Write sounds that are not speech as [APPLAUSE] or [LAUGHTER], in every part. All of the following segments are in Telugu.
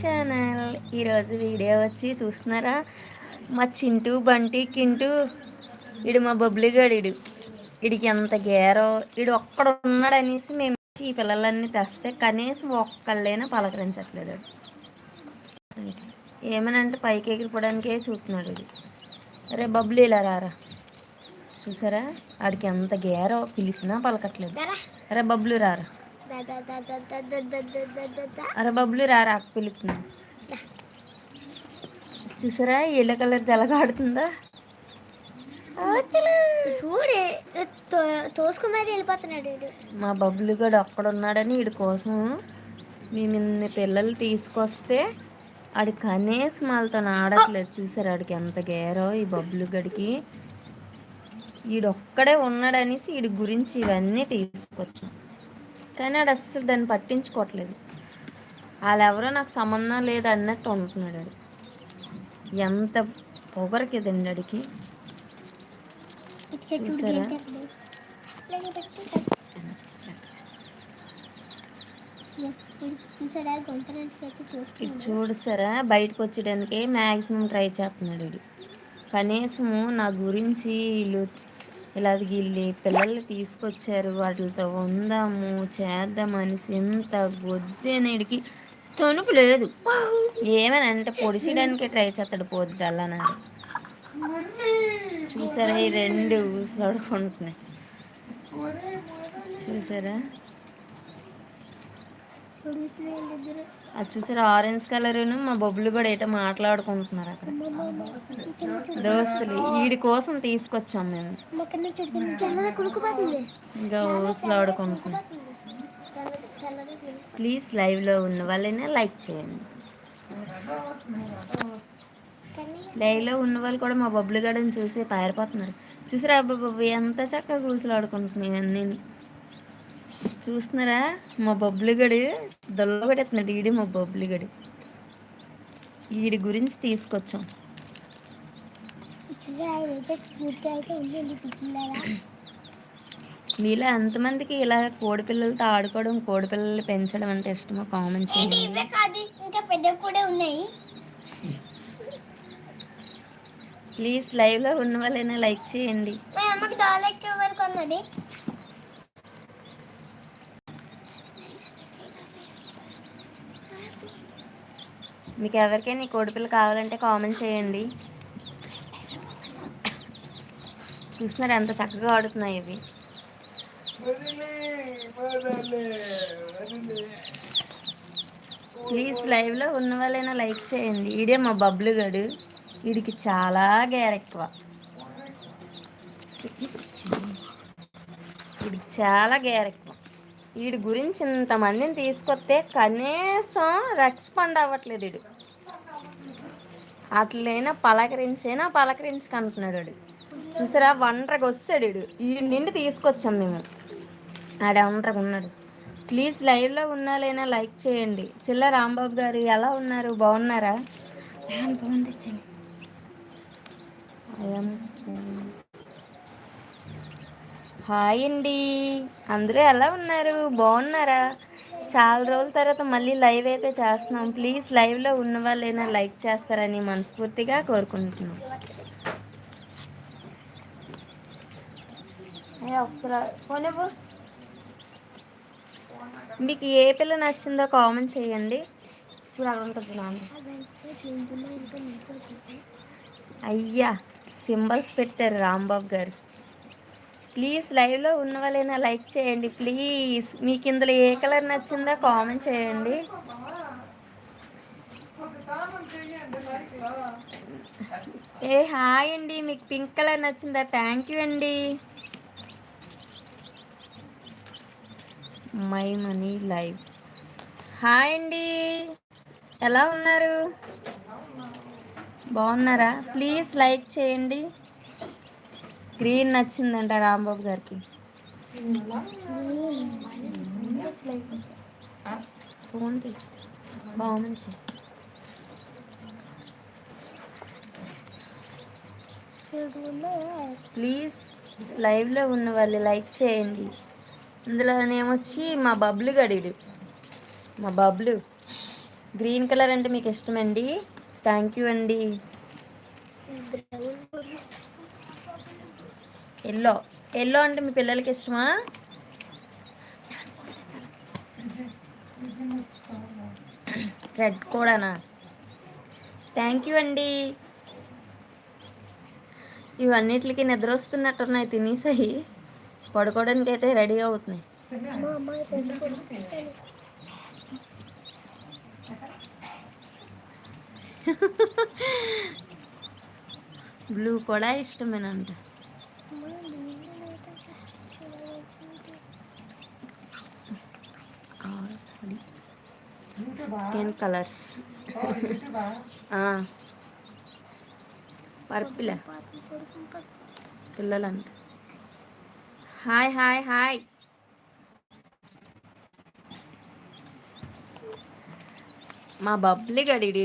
ఛానల్. ఈరోజు వీడియో వచ్చి చూస్తున్నారా? మా చింటూ బంటి కింటూ. ఇడు మా బొబ్లిగాడు ఇడు ఇడికి ఎంత గేరో ఇడు ఒక్కడ ఉన్నాడనేసి మేము ఈ పిల్లలన్నీ తెస్తే కనీసం ఒక్కళ్ళైనా పలకరించట్లేదు ఏమనంటే పైకి ఎగిరిపోవడానికే చూస్తున్నాడు ఇది అరే బబ్లు ఇలా రారా. చూసారా? ఆడికి ఎంత గేరో పిలిచినా పలకట్లేదు. అరే బబ్లు రారా. అరే బబ్లు రారా పిలుతున్నా. చూసారా ఎల్ల కలర్ తెలగాడుతుందా చూడే వెళ్ళిపోతున్నాడు మా బబ్లు గడు అక్కడ ఉన్నాడని వీడి కోసం మేము ఇన్ని పిల్లలు తీసుకొస్తే ఆడి కనీసం వాళ్ళతో ఆడట్లేదు. చూసారు ఆడికి ఎంత గేరో ఈ బబ్లు గడికి. ఈడొక్కడే ఉన్నాడనేసి వీడి గురించి ఇవన్నీ తీసుకొచ్చాం. కానీ ఆడు అస్సలు దాన్ని పట్టించుకోవట్లేదు. వాళ్ళెవరో నాకు సంబంధం లేదు అన్నట్టు ఉంటున్నాడు ఆడు. ఎంత పొగరకిదండి అడికి చూసారా? ఇది చూడుసారా బయటకు వచ్చేయడానికి మ్యాక్సిమం ట్రై చేస్తున్నాడు కనీసము నా గురించి వీళ్ళు ఇలా వీళ్ళు పిల్లల్ని తీసుకొచ్చారు. వాటితో ఉందాము చేద్దామనేసి ఎంత గొద్దెనేడికి తొనుపు లేదు. ఏమని అంటే పొడిచడానికి ట్రై చేస్తాడు పోద్ది అల్లనాడు చూసారా ఈ రెండు ఊసలాడుకుంటున్నాయి చూసారా? అది చూసారా? ఆరెంజ్ కలర్ మా బొబ్బులు కూడా ఏటో మాట్లాడుకుంటున్నారు అక్కడ. దోస్తులు వీడి కోసం తీసుకొచ్చాం మేము. ఇంకా ఊసలాడుకుంటున్నాం ప్లీజ్ లైవ్లో ఉన్న వాళ్ళైనా లైక్ చేయండి. లైవ్లో ఉన్న వాళ్ళు కూడా మా బొబ్బులు గడని చూసి పారిపోతున్నారు. చూసారా బాబు ఎంత చక్కగా కూసులాడుకుంటున్నాయి అన్నీ. చూస్తున్నారా? మా బొబ్బులిగడి దొల్లగొట్టేస్తున్నాడు ఈడి మా బొబ్బులిగడి ఈడి గురించి తీసుకొచ్చాం. మీలో ఎంతమందికి ఇలా కోడి పిల్లలతో ఆడుకోవడం కోడి పిల్లలు పెంచడం అంటే ఇష్టమో? కామెంట్ చేయండి. ఇంకా పెద్ద కూడా ఉన్నాయి. ప్లీజ్ లైవ్లో ఉన్న వాళ్ళైనా లైక్ చేయండి. మా అమ్మకి డాలెక్కి ఎవరు కొన్నది మీకు ఎవరికైనా కోడిపిల్ల కావాలంటే కామెంట్ చేయండి. చూస్తున్నారు ఎంత చక్కగా ఆడుతున్నాయి ఇవి. ప్లీజ్ లైవ్లో ఉన్న వాళ్ళైనా లైక్ చేయండి. ఈడే మా బబ్లు గడు వీడికి చాలా గేర్ ఎక్కువ. వీడికి చాలా గేర్ ఎక్కువ. వీడి గురించి ఇంతమందిని తీసుకొస్తే కనీసం రెస్పాండ్ అవ్వట్లేదు వీడు అట్లైనా పలకరించైనా పలకరించుకుంటున్నాడు వాడు చూసారా? ఒంటరిగా వస్తాడు వీడు ఈ నిండి తీసుకొచ్చాం మేము. ఆడ ఒంటరిగా ఉన్నాడు. ప్లీజ్ లైవ్లో ఉన్నాలైనా లైక్ చేయండి. చిల్ల రాంబాబు గారు ఎలా ఉన్నారు? బాగున్నారా? ఫోన్ తెచ్చండి హాయ్ అండి. అందరూ ఎలా ఉన్నారు? బాగున్నారా? చాలా రోజుల తర్వాత మళ్ళీ లైవ్ అయితే చేస్తున్నాం. ప్లీజ్ లైవ్లో ఉన్న వాళ్ళైనా లైక్ చేస్తారని మనస్ఫూర్తిగా కోరుకుంటున్నాం. ఒకసారి మీకు ఏ పిల్ల నచ్చిందో కామెంట్ చేయండి. చూడాలనుకుంటున్నాను అయ్యా సింబల్స్ పెట్టారు రాంబాబు గారు. ప్లీజ్ లైవ్లో ఉన్న వాళ్ళైనా లైక్ చేయండి ప్లీజ్. మీకు ఇందులో ఏ కలర్ నచ్చిందో కామెంట్ చేయండి. ఏ హాయ్ అండి. మీకు పింక్ కలర్ నచ్చిందా? థ్యాంక్ యూ అండి. My money live. హాయ్ అండి. ఎలా ఉన్నారు? బాగున్నారా? ప్లీజ్ లైక్ చేయండి. గ్రీన్ నచ్చిందంట రాంబాబు గారికి. ఫోన్ బాగుంది. ప్లీజ్ లైవ్లో ఉన్న వాళ్ళు లైక్ చేయండి. ఇందులోనేమొచ్చి మా బబ్లు గడిడు. మా బబ్లు. గ్రీన్ కలర్ అంటే మీకు ఇష్టమండి? థ్యాంక్ యూ అండి ఎల్లో. ఎల్లో అంటే మీ పిల్లలకి ఇష్టమా? రెడ్ కూడానా? థ్యాంక్ యూ అండి. ఇవన్నిటికి నిద్ర వస్తున్నట్టున్నాయి తినేసాయి. పడుకోవడానికి అయితే రెడీ అవుతున్నాయి. [LAUGHS] బ్లూ కూడా ఇష్టమేనంట. Skin colours. Purple. పిల్లలంట. Hi hi hi. మా బబ్లీ గడిడు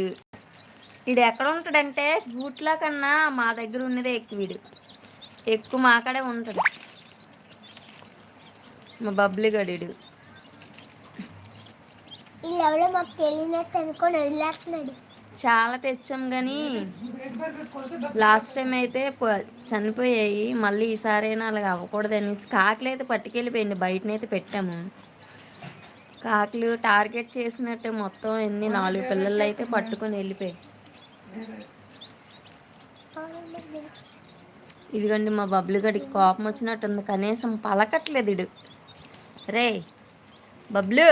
వీడు ఎక్కడ ఉంటాడంటే గూట్ల కన్నా మా దగ్గర ఉన్నదే ఎక్కువ వీడు. ఎక్కువ మాకాడే ఉంటాడు. మా బబ్లీ గడిడు ఈ లెవెల్లో మాకు తెలియనట్టు అనుకొని వదిలేస్తున్నాడు. చాలా తెచ్చాం కానీ లాస్ట్ టైం అయితే చనిపోయాయి. మళ్ళీ ఈసారైనా అలాగ అవ్వకూడదని కాకులు అయితే పట్టుకెళ్ళిపోయింది బయటనైతే పెట్టాము. కాకులు టార్గెట్ చేసినట్టు మొత్తం ఎన్ని నాలుగు పిల్లలు అయితే పట్టుకొని వెళ్ళిపోయాయి. ఇదిగోండి మా బబ్లు గడికి కోపం వచ్చినట్టుంది. కనీసం పలకట్లేదు ఇడు. రే బబ్లు!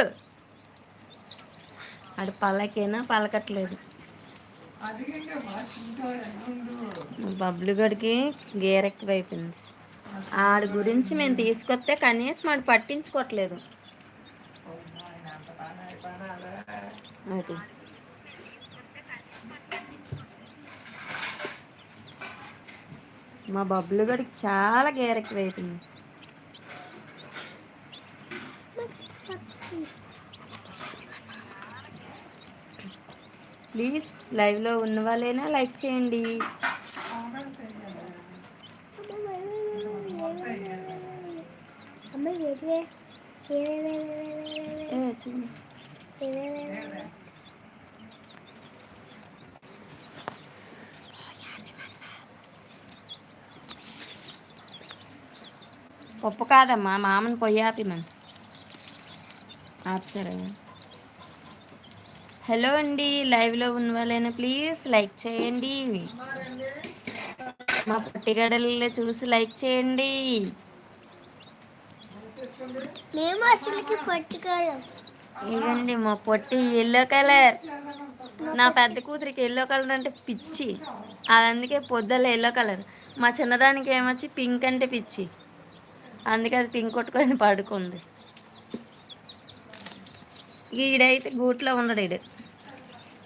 ఆడు పలకేనా పలకట్లేదు మా బబ్లు గడికి గేరెక్కువైపోయింది ఆడి గురించి మేము తీసుకొస్తే కనీసం ఆడు పట్టించుకోవట్లేదు. అది మా బబ్లు గడికి చాలా గేరెక్కువైపోయింది ప్లీజ్ లైవ్లో ఉన్న వాళ్ళైనా లైక్ చేయండి. పప్పు కాదమ్మా మామని పొయ్యి ఆపిమని ఆపుసరే హలో అండి లైవ్లో ఉన్న వాళ్ళైనా ప్లీజ్ లైక్ చేయండి. మా పట్టిగడల్లో చూసి లైక్ చేయండి. మేము అసలుకి పట్టుకోలేం ఇదండి మా పొట్టి ఎల్లో కలర్ నా పెద్ద కూతురికి ఎల్లో కలర్ అంటే పిచ్చి. అది అందుకే పొద్దుల ఎల్లో కలర్ మా చిన్నదానికి ఏమొచ్చి? పింక్ అంటే పిచ్చి. అందుకే అది పింక్ కొట్టుకొని పడుకుంది. ఈడైతే గూట్లో ఉండడు ఈడు.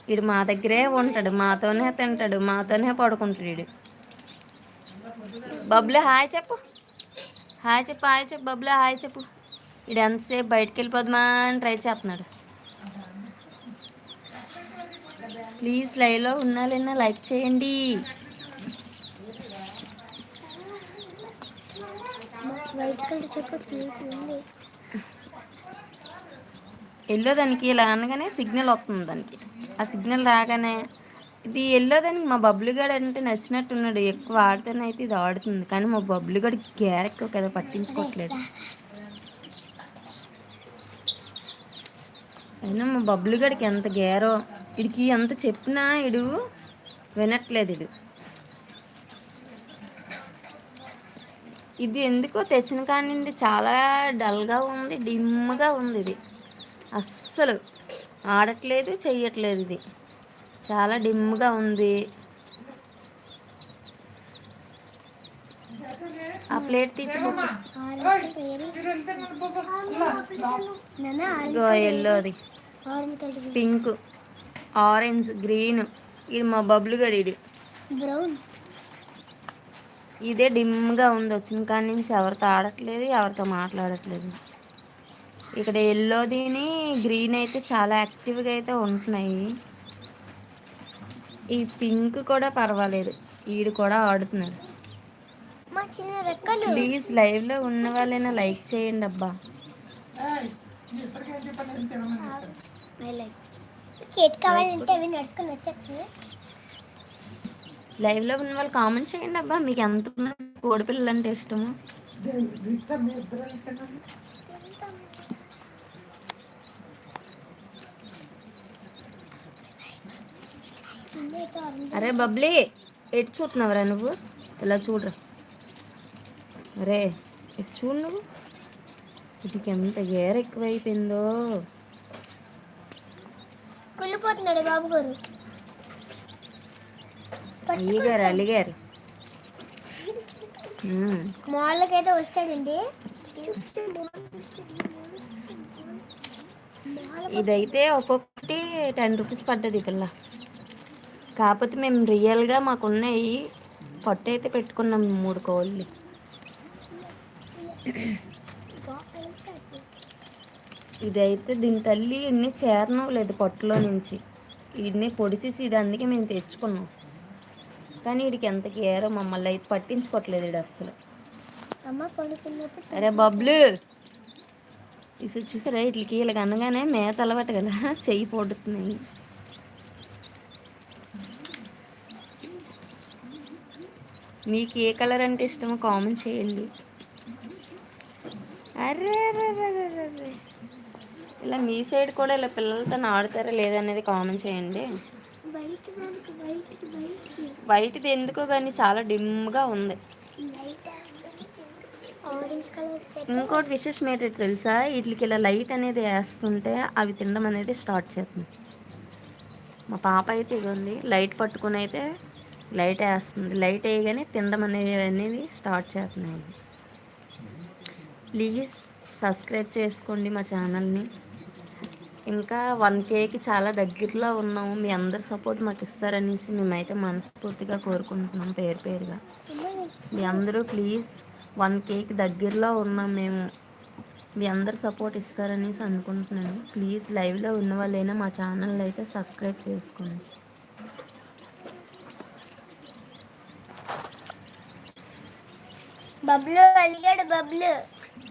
ఈడు మా దగ్గరే ఉంటాడు మాతోనే తింటాడు మాతోనే పడుకుంటాడు ఈడు బబ్లు హాయ్ చెప్పు. హాయ్ చెప్పు హాయ్ చెప్పు బబ్లు హాయ్ చెప్పు. ఈడు ఎంతసేపు బయటికి వెళ్ళిపోదామా అని ట్రై చేస్తున్నాడు. ప్లీజ్ లైవ్లో ఉన్నాలైనా లైక్ చేయండి. [LAUGHS] ఎల్లో దానికి ఇలా అనగానే సిగ్నల్ వస్తుంది దానికి. ఆ సిగ్నల్ రాగానే ఇది వెళ్ళదని మా బబ్లుగాడు అంటే నచ్చినట్టున్నాడు. ఎక్కువ ఆడితేనే అయితే ఇది ఆడుతుంది. కానీ మా బబ్లుగాడు గ్యారెక్కువ కదా పట్టించుకోవట్లేదు. అయినా మా బబ్లుగాడికి ఎంత గేరో ఇడికి ఎంత చెప్పినా ఇడు వినట్లేదు ఇడు ఇది ఎందుకో తెచ్చిన కాడి చాలా డల్గా ఉంది డిమ్గా ఉంది ఇది. అస్సలు ఆడట్లేదు చెయ్యట్లేదు ఇది. చాలా డిమ్గా ఉంది. ఆ ప్లేట్ తీసుకో ఎల్లోది పింక్ ఆరెంజ్ గ్రీన్. ఇది మా బబ్లు గడి బ్రౌన్. ఇదే డిమ్గా ఉంది వచ్చిన కాడి నుంచి ఎవరితో ఆడట్లేదు ఎవరితో మాట్లాడట్లేదు. ఇక్కడ ఎల్లోదిని గ్రీన్ అయితే చాలా యాక్టివ్గా అయితే ఉంటున్నాయి. ఈ పింక్ కూడా పర్వాలేదు ఈడు కూడా ఆడుతున్నాడు. మా చిన్న రెక్కలు. ప్లీజ్ లైవ్లో ఉన్న వాళ్ళైనా లైక్ చేయండి అబ్బా. లైవ్లో ఉన్న వాళ్ళు కామెంట్ చేయండి అబ్బా మీకు ఎంత కోడి పిల్లలు అంటే ఇష్టము అరే బబ్లీ ఎటు చూస్తున్నావురా నువ్వు? ఇలా చూడరా. అరే ఎటు చూడు నువ్వు. వీటికి ఎంత గేర ఎక్కువైపోయిందో. కుళ్ళిపోతున్నాడు బాబు గారు. అయ్యగారు అలిగారు ఉమ్. మాళ్ళకైతే వస్తాడండి ఇదైతే ఒక్కొక్కటి టెన్ రూపీస్ పడ్డది పిల్ల. కాకపోతే మేము రియల్గా మాకున్నాయి. పొట్ట అయితే పెట్టుకున్నాం మూడు కోళ్ళు. ఇదైతే దీని తల్లి ఇన్ని చేరనం లేదు పొట్టలో నుంచి. ఇన్ని పొడిసేసి ఇది అందుకే మేము తెచ్చుకున్నాం. కానీ వీడికి ఎంత గేరో మమ్మల్ని అయితే పట్టించుకోవట్లేదు ఇది అస్సలు. అరే బబ్లు! ఇసలు చూసారా? ఇట్లకి వీళ్ళకి అనగానే మేత అలవాటు కదా? చెయ్యి పొడుతున్నాయి మీకు ఏ కలర్ అంటే ఇష్టమో కామెంట్ చేయండి. అరే ఇలా మీ సైడ్ కూడా ఇలా పిల్లలతో ఆడుతారా లేదనేది కామెంట్ చేయండి. బయట వైట్ది ఎందుకో కానీ చాలా డిమ్గా ఉంది. ఇంకోటి విశేషం ఏంటంటే తెలుసా? వీటికి ఇలా లైట్ అనేది వేస్తుంటే అవి తినడం అనేది స్టార్ట్ చేస్తుంది. మా పాప అయితే ఇదిగోండి లైట్ పట్టుకుని అయితే లైట్ వేస్తుంది. లైట్ వేయగానే తినడం అనేది అనేది స్టార్ట్ చేస్తున్నాయి ప్లీజ్ సబ్స్క్రైబ్ చేసుకోండి మా ఛానల్ని. ఇంకా వన్ కేకి చాలా దగ్గరలో ఉన్నాము. మీ అందరి సపోర్ట్ మాకు ఇస్తారనేసి మేమైతే మనస్ఫూర్తిగా కోరుకుంటున్నాం పేరు పేరుగా. మీ అందరూ ప్లీజ్ వన్ కేకి దగ్గరలో ఉన్నాం మేము. మీ అందరు సపోర్ట్ ఇస్తారనేసి అనుకుంటున్నాను. ప్లీజ్ లైవ్లో ఉన్న వాళ్ళైనా మా ఛానల్ అయితే సబ్స్క్రైబ్ చేసుకోండి. బబ్లు అలిగాడు బబ్లు.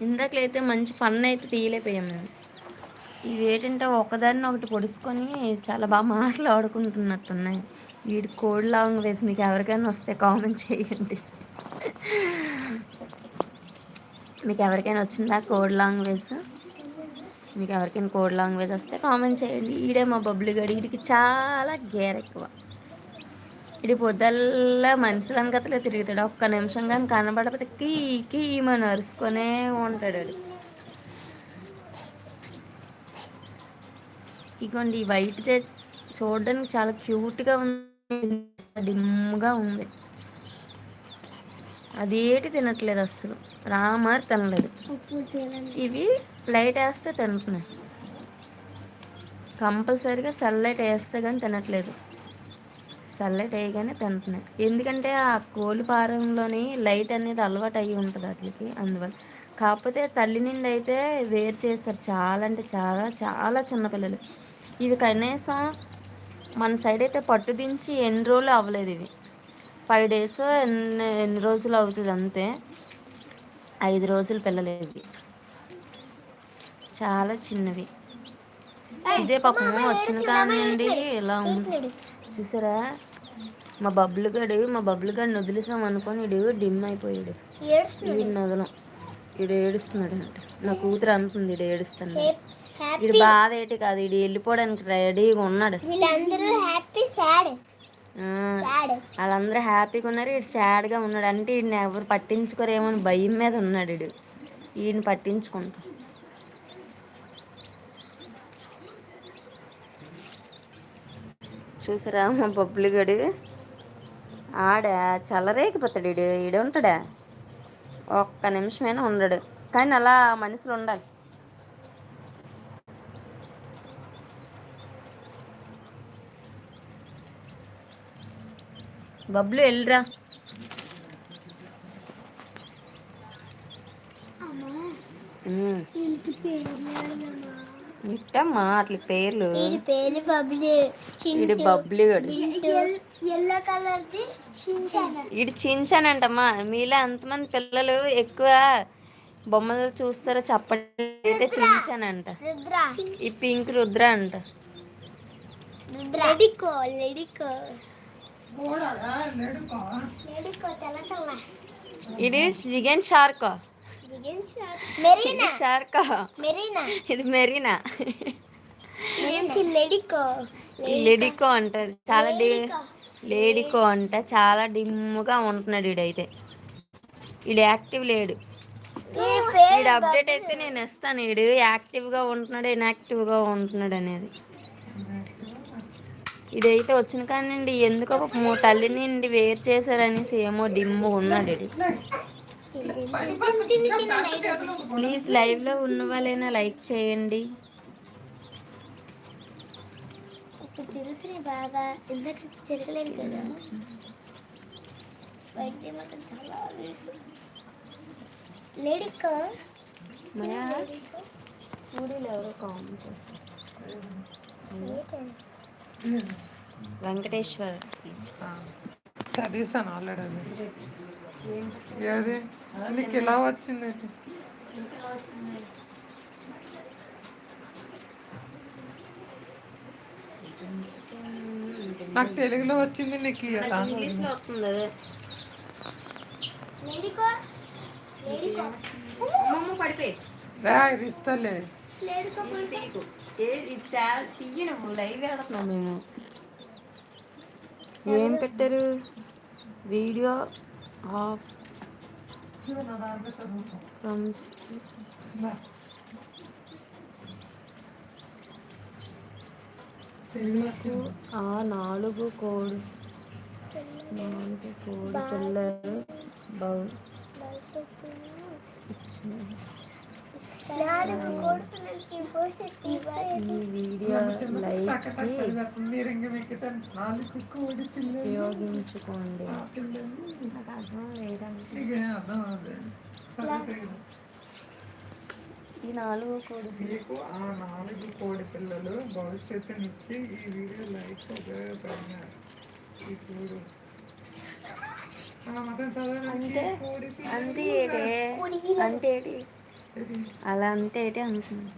ఇందాకలైతే మంచి ఫన్ అయితే తీయలేకపోయాం మేము. ఇవి ఏంటంటే ఒకదాన్ని ఒకటి పొడుచుకొని చాలా బాగా మాట్లాడుకుంటున్నట్టున్నాయి వీడి కోడ్ లాంగ్ వేసి మీకు ఎవరికైనా వస్తే కామెంట్ చేయండి. మీకు ఎవరికైనా వచ్చిందా కోడ్ లాంగ్వేజ్ మీకు ఎవరికైనా కోడ్ లాంగ్వేజ్ వస్తే కామెంట్ చేయండి. ఈడే మా బబ్లు గడి. వీడికి చాలా గేర్ ఎక్కువ. ఇటు పొద్దుల్లా మనుషులు అనకతలే తిరుగుతాడు. ఒక్క నిమిషం కానీ కనబడకపోతే కీ కీ మన అరుచుకొనే ఉంటాడు ఇగోండి ఈ వైట్దే చూడడానికి చాలా క్యూట్గా ఉంది. డిమ్గా ఉంది. అదేటి తినట్లేదు అస్సలు. రామారు తినలేదు. ఇవి లైట్ వేస్తే తింటున్నాయి. కంపల్సరీగా సన్లైట్ వేస్తే కానీ తినట్లేదు. సన్లైట్ వేయగానే తింటున్నాయి ఎందుకంటే ఆ కోడి పారంలోని లైట్ అనేది అలవాటు అయ్యి ఉంటుంది వాటికి అందువల్ల. కాకపోతే తల్లి నుండి అయితే వేరు చేస్తారు చాలా అంటే చాలా చాలా చిన్నపిల్లలు ఇవి కనీసం మన సైడ్ అయితే పట్టు దించి ఎన్ని రోజులు అవ్వలేదు ఇవి. ఫైవ్ డేస్ ఎన్ని ఎన్ని రోజులు అవుతుంది అంతే. ఐదు రోజుల పిల్లలు ఇవి. చాలా చిన్నవి. ఇదే పాపం వచ్చిన కాడి నుండి ఇలా ఉంది. చూసారా? మా బబ్బులు గడు మా బబ్బులు గడిని వదిలేసాం అనుకొని ఇడు డిమ్ అయిపోయాడు. ఈడు వదలం. ఈడు ఏడుస్తున్నాడు అంట. నా కూతురు అంటుంది ఈడు ఏడుస్తాను ఈడు బాధ ఏంటి కాదు ఈడు వెళ్ళిపోవడానికి రెడీగా ఉన్నాడు. వీళ్ళందరూ హ్యాపీగా ఉన్నారు ఇటు సాడ్గా ఉన్నాడు. అంటే ఈయన ఎవరు పట్టించుకోరేమో భయం మీద ఉన్నాడు ఈడు. ఈయన పట్టించుకుంటా. చూసారా మా బొబ్బులు గడు ఆడ చల్లరేగిపోతాడు ఈడు ఈడు ఉంటాడా? ఒక్క నిమిషమైనా ఉండడు. కానీ అలా మనుషులు ఉండాలి. బబ్లు వెళ్ళిరా పేరు? ఇట్టమ్మా అట్ల పేర్లు? పేరు బబ్లు. ఈడు బబ్లు గడు. ఎల్లో కలర్ ది షించాన ఈడు చించానంటమ్మా. మీలో ఎంతమంది పిల్లలు ఎక్కువ బొమ్మలు చూస్తారో చెప్పండి. అయితే చించానంట. రుద్ర. ఈ పింక్ రుద్ర అంట. లెడికో లెడికో. ఇది జిగన్ షార్క్. మెరీనా? షార్క్? మెరీనా? ఇది మెరీనా? లెడికో? లెడికో? అంటారు చాలా డి లేడికో? అంట. చాలా డిమ్ముగా ఉంటున్నాడు ఈడైతే. ఈడు యాక్టివ్ లేడు. వీడి ఈడు అప్డేట్ అయితే నేను ఇస్తాను. ఈడు యాక్టివ్గా ఉంటున్నాడు ఇన్యాక్టివ్గా ఉంటున్నాడు అనేది. ఇదైతే వచ్చిన కానీ ఎందుకో తల్లి నుండి వేరు చేశారనేసి ఏమో డిమ్ము ఉన్నాడు ప్లీజ్ లైవ్లో ఉన్న వాళ్ళైనా లైక్ చేయండి. ఇప్పుడు తిరుగుతున్నాయి బాగా ఇందాక తిరగలేదు కదా. బయట మాత్రం చాలా లేడికో మయా? చూడీలు ఎవరో కామెంట్ చేస్తారు వెంకటేశ్వర్. చదివేసాను ఆల్రెడీ ఏది నీకు ఇలా వచ్చింది? నాకు తెలుగులో వచ్చింది నీకు ఇలా ఇస్తలే ఏం పెట్టారు? వీడియో? ఆఫ్. ఫ్రమ్ తెలుగులో ఆ నాలుగు కోడి. నాలుగు కోడి పిల్లలు. బౌ ఇచ్చిన. ఈ వీడియో లైక్ ఉపయోగించుకోండి. నాకు అర్థం లేదండి. ఈ నాలుగు కోడి మీకు ఆ నాలుగు కోడి పిల్లలు భవిష్యత్తునిచ్చి ఈ వీడియో లైక్ ఉపయోగపడినారు. ఈ చూడు అంటే అంటే. అలా అంటే ఏంటి అంటున్నాను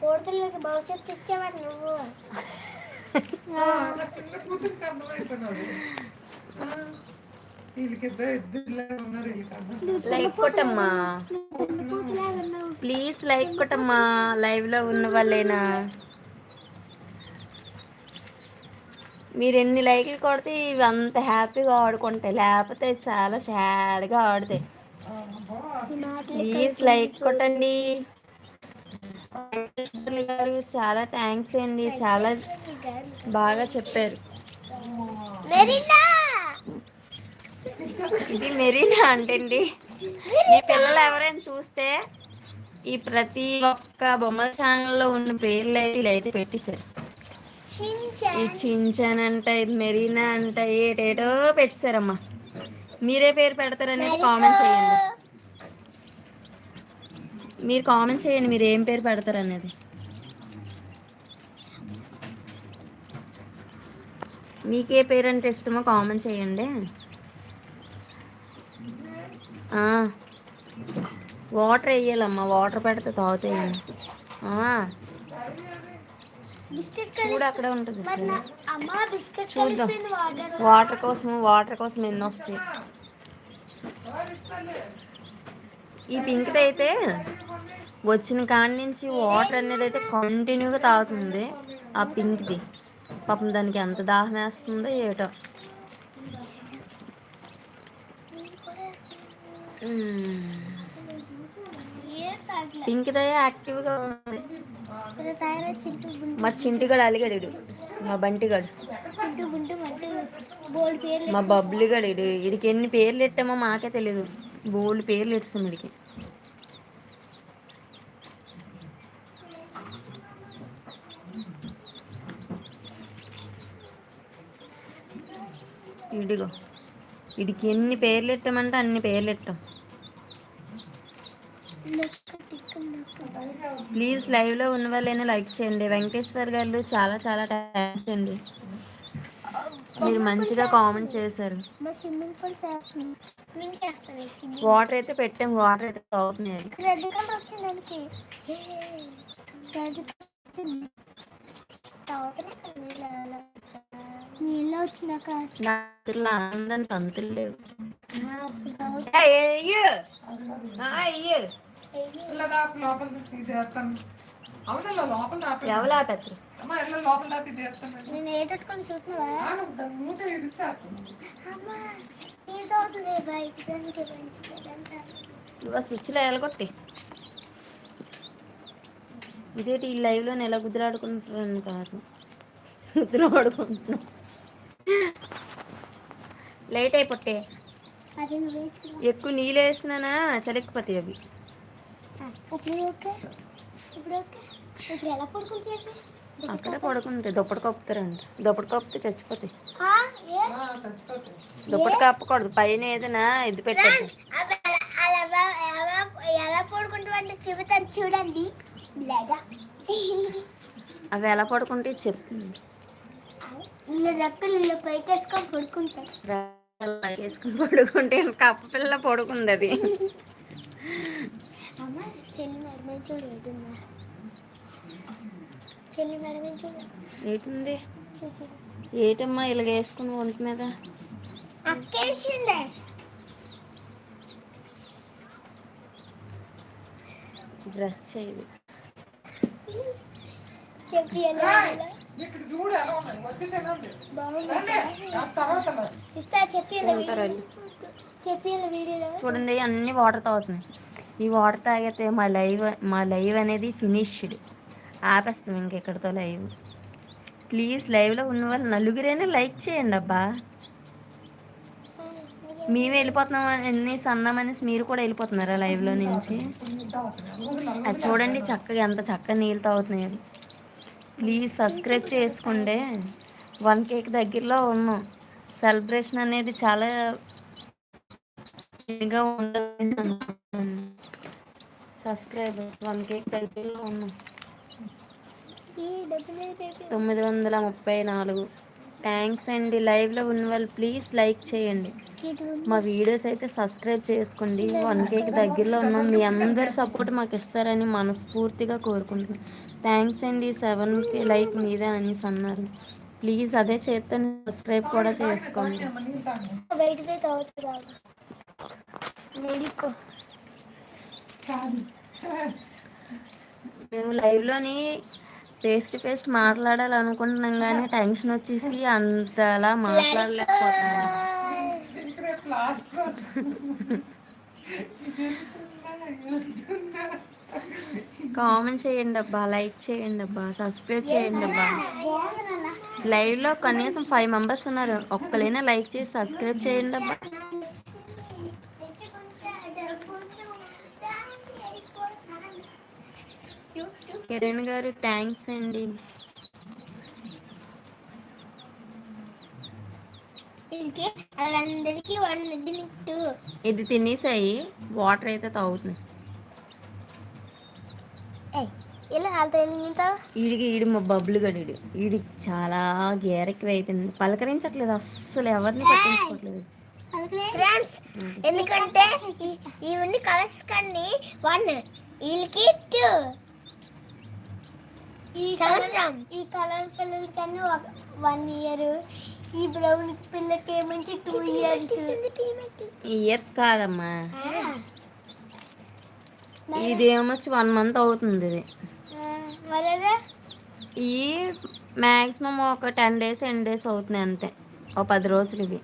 కోడిపిల్లలకి భవిష్యత్తు ఇచ్చేవారు నువ్వు. [LAUGHS] లైక్ కొట్టమ్మా. ప్లీజ్ లైక్ కొట్టమ్మా. లైవ్లో ఉన్న వాళ్ళేనా? మీరు ఎన్ని లైక్లు కొడితే ఇవి అంత హ్యాపీగా ఆడుకుంటాయి. లేకపోతే చాలా సాడ్గా ఆడుతాయి. ప్లీజ్ లైక్ కొట్టండి. గారు చాలా థ్యాంక్స్ అండి. చాలా బాగా చెప్పారు. ఇది మెరీనా అంటండి. మీ పిల్లలు ఎవరైనా చూస్తే ఈ ప్రతి ఒక్క బొమ్మల ఛానల్లో ఉన్న పేర్లు అయితే ఇలా అయితే పెట్టేశారు. ఈ చించాన్ అంట ఇది మెరీనా అంట ఏటేటో పెట్టేశారమ్మా. మీరే పేరు పెడతారనేది కామెంట్ చేయండి. మీరు కామెంట్ చేయండి మీరు ఏం పేరు పెడతారనేది. మీకే పేరు అంటే ఇష్టమో కామెంట్ చేయండి. వాటర్ వేయాలమ్మా వాటర్ పెడితే తాగుతాయండి. చూడు అక్కడే ఉంటుంది. చూద్దాం. వాటర్ కోసం వాటర్ కోసం ఎన్ని వస్తాయి ఈ పింక్ది అయితే వచ్చిన కాడి నుంచి వాటర్ అనేది అయితే కంటిన్యూగా తాగుతుంది ఆ పింక్ది. పాపం దానికి ఎంత దాహం వేస్తుందో ఏటో. పింక్దే యాక్టివ్గా ఉంది. మా చింటిగాడు అలిగాడు. మా బంటిగాడు మా బబ్లిగాడు ఇడు. వీడికి ఎన్ని పేర్లు పెట్టామో మాకే తెలియదు బోల్డ్ పేర్లు ఇస్తాం వీడికి ఇడిగో వీడికి ఎన్ని పేర్లు పెట్టామంటే అన్ని పేర్లు పెట్టాం ప్లీజ్ లైవ్లో ఉన్న వాళ్ళైనా లైక్ చేయండి. వెంకటేశ్వర్ గారు చాలా చాలా థ్యాంక్స్ అండి. మీరు మంచిగా కామెంట్ చేశారు. వాటర్ అయితే పెట్టాం వాటర్ అయితే తాగుతున్నాయి. రెడ్ కలర్ వచ్చింది దానికి. రెడ్ కలర్ వచ్చింది. నీళ్ళు వచ్చినాక. నా ఇద్దరు ఆనందానికి పంతులు లేవు. అప్పుడు అయ్యో అమ్మా లోపల నేను ఏటట్టుకొని చూస్తున్నావా? అవుతుంది బయట ఇవ్వ స్విచ్లో ఎలగొట్టి. ఇదేంటి ఈ లైవ్లో నెల గుద్దులాడుకుంటారని కాదు. గుద్దులాడుకుంటున్నాం లేట్ అయిపోతే. అది నువ్వు వేసుకున్నా ఎక్కువ నీళ్ళు వేసినానా? చలికిపోతాయి అవి. ఇప్పుడు ఎలా పడుకుంటుంది అక్కడే పడుకుంటాయి దుప్పటి కప్పుతారంట. దుప్పటి కప్పితే చచ్చిపోతాయి. దుప్పటి కప్పకూడదు. పైన ఏదైనా ఇది అలా ఎలా పడుకుంటామంటే చెబుతాను చూడండి. అవి ఎలా పడుకుంటే చెప్తుంది వీళ్ళ రెక్కలు వీళ్ళ పైకి వేసుకొని పడుకుంటాయి వేసుకుని పడుకుంటే కప్ప పిల్ల పడుకుంది అది. అమ్మ చెల్లి నడిమే చూడు ఏడుందా చెల్లి నడిమే చూడు ఏంటుంది? ఏటమ్మా ఇలాగ వేసుకుని ఒంటి మీద? డ్రెస్ చేయదు చూడండి అన్ని వాటర్ తాగుతున్నాయి. ఈ వాటర్ తాగితే మా లైవ్ మా లైవ్ అనేది ఫినిష్డ్. ఆపేస్తాం ఇంకెక్కడితో లైవ్. ప్లీజ్ లైవ్లో ఉన్న వాళ్ళు నలుగురైనా లైక్ చేయండి అబ్బా. మేము వెళ్ళిపోతున్నాం అన్ని సన్నామనేసి మీరు కూడా వెళ్ళిపోతున్నారా లైవ్లో నుంచి? అది చూడండి చక్కగా ఎంత చక్కగా నీళ్ళు తాగుతున్నాయి. ప్లీజ్ సబ్స్క్రైబ్ చేసుకుంటే వన్ కేక్ దగ్గరలో ఉన్నాం. సెలబ్రేషన్ అనేది చాలా ఉండదు సబ్స్క్రైబర్స్ వన్ కేక్ దగ్గరలో ఉన్నాం. తొమ్మిది వందల ముప్పై నాలుగు. థ్యాంక్స్ అండి. లైవ్లో ఉన్న వాళ్ళు ప్లీజ్ లైక్ చేయండి. మా వీడియోస్ అయితే సబ్స్క్రైబ్ చేసుకోండి. వన్ కేకి దగ్గరలో ఉన్నాం మీ అందరి సపోర్ట్ మాకు ఇస్తారని మనస్ఫూర్తిగా కోరుకుంటున్నాం. థ్యాంక్స్ అండి. సెవెన్ కే లైక్ మీదే అనేసి అన్నారు. ప్లీజ్ అదే చేస్తే సబ్స్క్రైబ్ కూడా చేసుకోండి. మేము లైవ్లోని ఫేస్ టు ఫేస్ మాట్లాడాలనుకుంటున్నాం కానీ టెన్షన్ వచ్చేసి అంతలా మాట్లాడలేకపోతున్నాను కామెంట్ చేయండి అబ్బా లైక్ చేయండి అబ్బా సబ్స్క్రైబ్ చేయండి అబ్బా. లైవ్లో కనీసం ఫైవ్ మెంబర్స్ ఉన్నారు. ఒక్కలైనా లైక్ చేసి సబ్స్క్రైబ్ చేయండి అబ్బా. కిరణ్ గారు థ్యాంక్స్ అండి. ఇది తినేసాయి. వాటర్ అయితే తాగుతుంది ఈడికి ఈడి మా బబ్బులు గడిడు ఈడికి చాలా గేరెక్కి అయిపోయింది పలకరించట్లేదు అస్సలు ఎవరిని పట్టించుకోవట్లేదు ఫ్రెండ్స్ ఎందుకంటే ఇవన్నీ కలర్స్ కన్నీ వన్ వీళ్ళకి టూ. ఈ సంవత్సరం. ఈ కలర్ పిల్లలకి కన్నా ఒక వన్ ఇయర్ ఈ బ్రౌన్ పిల్లకి మంచి టూ ఇయర్స్ ఇయర్స్ కాదమ్మా. ఇది ఏమొచ్చి వన్ మంత్ అవుతుంది ఇది. మరదా ఈ మ్యాక్సిమం ఒక టెన్ డేస్ ఎన్ డేస్ అవుతుంది అంతే. ఒక పది రోజులు ఇవి.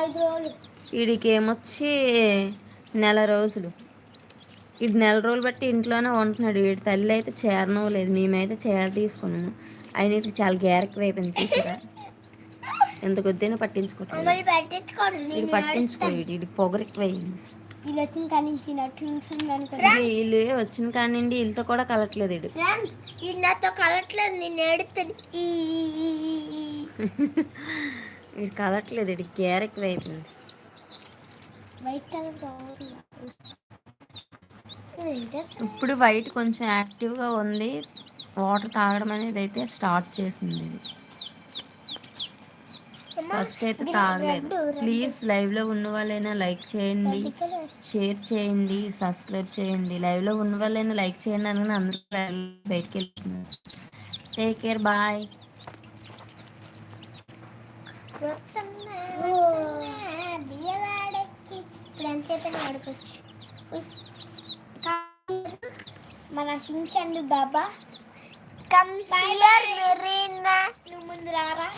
ఐదు రోజులు. వీడికి ఏమొచ్చి నెల రోజులు. వీడు నెల రోజులు బట్టి ఇంట్లోనే ఉంటున్నాడు. వీడి తల్లి అయితే చేరనో లేదు మేమైతే చేర తీసుకున్నాము. ఆయన వీటికి చాలా గ్యారెక్ అయిపోయింది. చూసారా? ఎంత కొద్దిగా పట్టించుకోవట్లేదు మమ్మల్ని పట్టించుకోండి. వీడు పట్టించుకోడు. వీడు వీడికి పొగరు ఎక్కువైంది. వీళ్ళు వచ్చిన వీళ్ళు నుండి వీళ్ళతో కూడా కలట్లేదు ఇది నాతో కలట్లేదు. నేను. వీడు కలట్లేదు. వైట్ కలర్ కావాలి ఇప్పుడు వైట్ కొంచెం యాక్టివ్గా ఉంది. వాటర్ తాగడం అనేది అయితే స్టార్ట్ చేసింది ఇది. ఫస్ట్ అయితే తాగలేదు. ప్లీజ్ లైవ్లో ఉన్న వాళ్ళైనా లైక్ చేయండి. షేర్ చేయండి. సబ్స్క్రైబ్ చేయండి. లైవ్లో ఉన్న వాళ్ళైనా లైక్ చేయండి అని అందరూ బయటికి వెళ్తున్నారు టేక్ కేర్ బాయ్ ఇప్పుడు ఎంతసేపు ఆడుకోవచ్చు. మన సించండు బాబా మెరీనా. నువ్వు ముందు రారా?